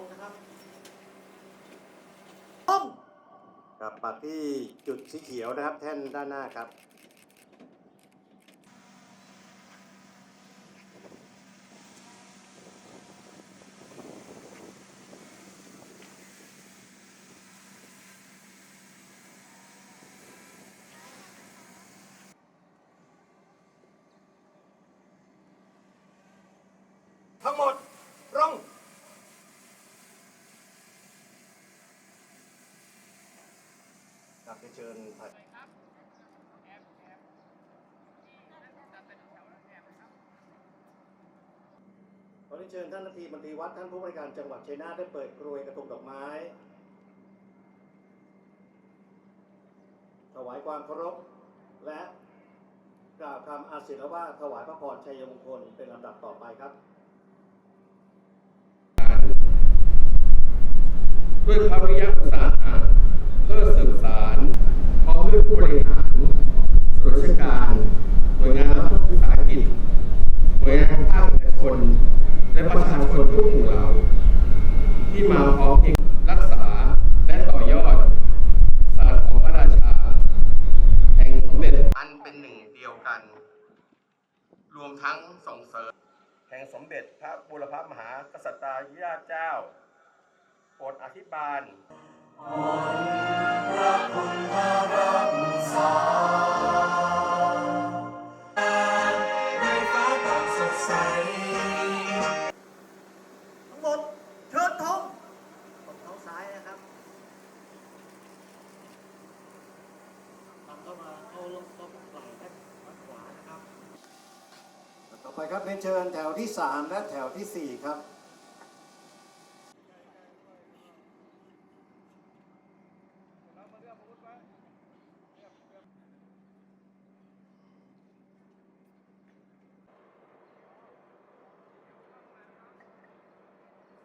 งนะครับต้องครับปักที่จุดสีเขียวนะครับ แท่นด้านหน้าครับทั้งหมดลง ครับเชิญผัดขอเรียนเชิญท่านนาทีมนตรีวัดท่านผู้บริการจังหวัดชัยนาทได้เปิดกรวยกระทงดอกไม้ ถวายความเคารพและกล่าวคำอาศิลว่าถวายพระพรชัยมงคลเป็นลำดับต่อไปครับ ด้วยภาวิยะอุตสาหะเพื่อสืบสารพร้อมด้วยผู้บริหารส่วนราชการ หน่วยงานรัฐวิสาหกิจ หน่วยงานภาคเอกชน และประชาชนทุกหมู่เหล่า ที่มาพร้อมเพรียงรักษาและต่อยอด ศาสตร์ของพระราชา แห่งสมเด็จอันเป็นหนึ่งเดียว กัน รวมทั้งส่งเสริม แห่งสมเด็จพระบุรพมหากษัตริยาเจ้าโปรดอธิบาลพระคุณพระรักษาในฟ้าตาสดใสทั้งหมดเชิญธงตบเท้าซ้ายนะครับตามเข้ามาเข้าลงเข้าไหล่ด้านขวานะครับ ต่อ ไปครับเรียนเชิญแถวที่ 3 และแถวทีสี่4 ครับ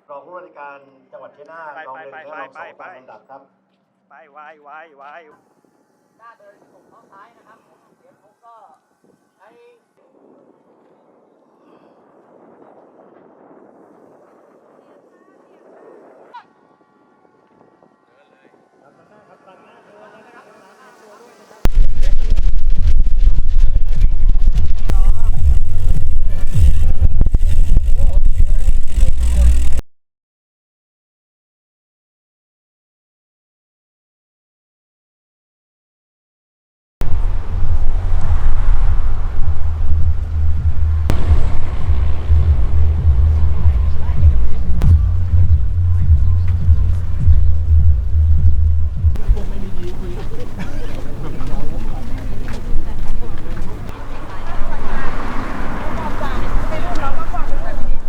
รองผู้ว่าราชการจังหวัดชัยนาทไปรองหนึ่งไปและรองไปสองไปตามลำดับครับ ไปไวไวไวหน้าเดินตบเท้าซ้ายนะครับเดี๋ยวเขาก็ใช้